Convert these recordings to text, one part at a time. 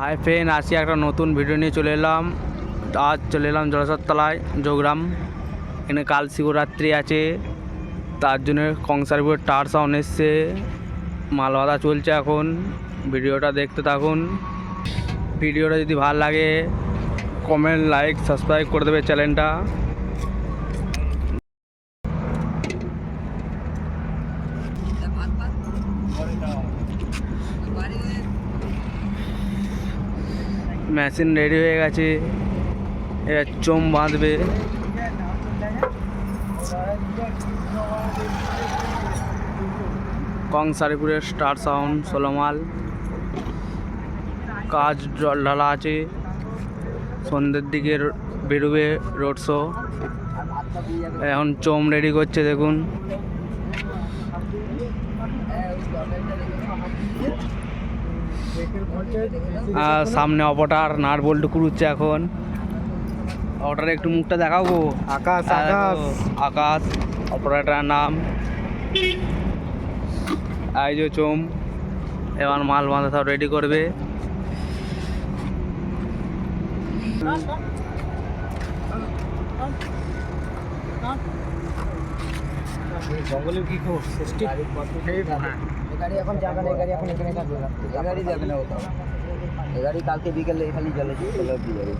Hi friend আসি একটা নতুন ভিডিও নিয়ে চলে এলাম। আজ চলে এলাম জলসার তলায় যোগরাম এখানে কাল শিবরাত্রি আছে। তার জন্য কংসারপুর টার সাউন্ড এসছে। মাল বাঁধা চলছে এখন। ভিডিওটা দেখতে থাকুন। ভিডিওটা যদি ভালো লাগে কমেন্ট লাইক সাবস্ক্রাইব করে দেবে চ্যানেলটা মেশিন রেডি হয়ে গেছে। এবার চোম বাঁধবে। কংসারিপুরের স্টার সাউন্ড সোলোমাল। কাজ জল ঢালা আছে। সন্ধ্যের দিকে বেরোবে রোড শো এখন চোম রেডি করছে, দেখুন। সামনে অপটার নাট বল্টু কুড়ুচ্ছে এখন। অপটার একটু মুখটা দেখাবো? আকাশ আকাশ। দেখো, আকাশ অপারেটার নাম। যে চোম এবার মাল বাঁধা সব রেডি করবে। জঙ্গলের কি খবর? গাড়ি এখন যাবে না গাড়ি এখন এখানে থাকবে। না গাড়ি যাবে না ওটা। গাড়ি কালকে বিকেলে খালি চলেছে চলে অব্দি যাবে।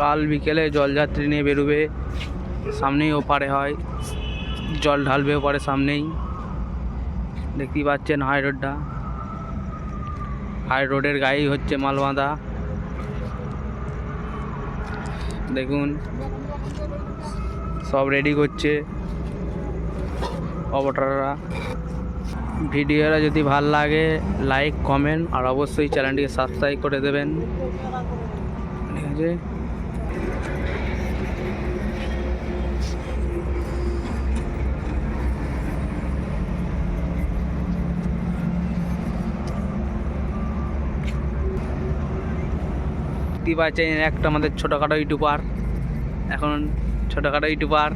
কাল বিকেলে জলযাত্রী নিয়ে বেরোবে সামনেই ওপারে হয়। জল ঢালবে ওপারে সামনেই। দেখতেই পাচ্ছেন হাই রোডটা। হাই রোডের গায়েই হচ্ছে মাল বাঁধা দেখুন, সব রেডি করছে। অবটাররা ভিডিওরা যদি ভালো লাগে লাইক কমেন্ট আর অবশ্যই চ্যানেলটিকে সাবস্ক্রাইব করে দেবেন। ঠিক আছে? দেখতেই পাচ্ছেন একটা আমাদের ছোটোখাটো ইউটিউবার এখন ছোটোখাটো ইউটিউবার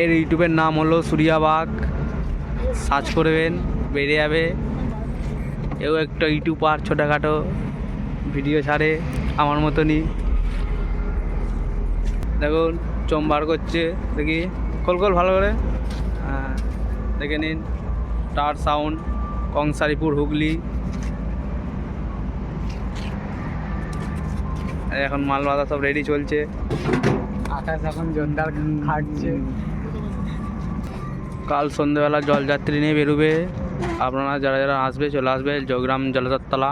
এর ইউটিউবের নাম হলো সূর্যাবাগ সার্চ করবেন বেরিয়ে যাবে। এও একটা ইউটিউবার ছোটোখাটো ভিডিও ছাড়ে আমার মতনই। দেখুন, চোম বার করছে। দেখি কল কল ভালো করে। হ্যাঁ দেখে নিন। টার সাউন্ড কংসারিপুর হুগলি। এখন মাল বাঁধা সব রেডি চলছে। আকাশ এখন জোরদার খাটছে। কাল সন্ধ্যেবেলা জলযাত্রী নিয়ে বেরোবে। আপনারা যারা যারা আসবে চলে আসবে যোগরাম জলযাত্রতলা।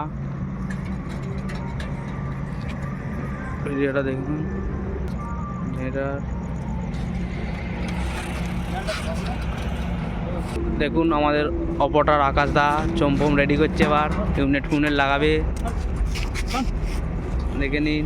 ভিডিওটা দেখুন। এটা দেখুন আমাদের অপটার আকাশ দা চম্পম রেডি করছে এবার। ইউনিট ফিউনেট লাগাবে। দেখে নিন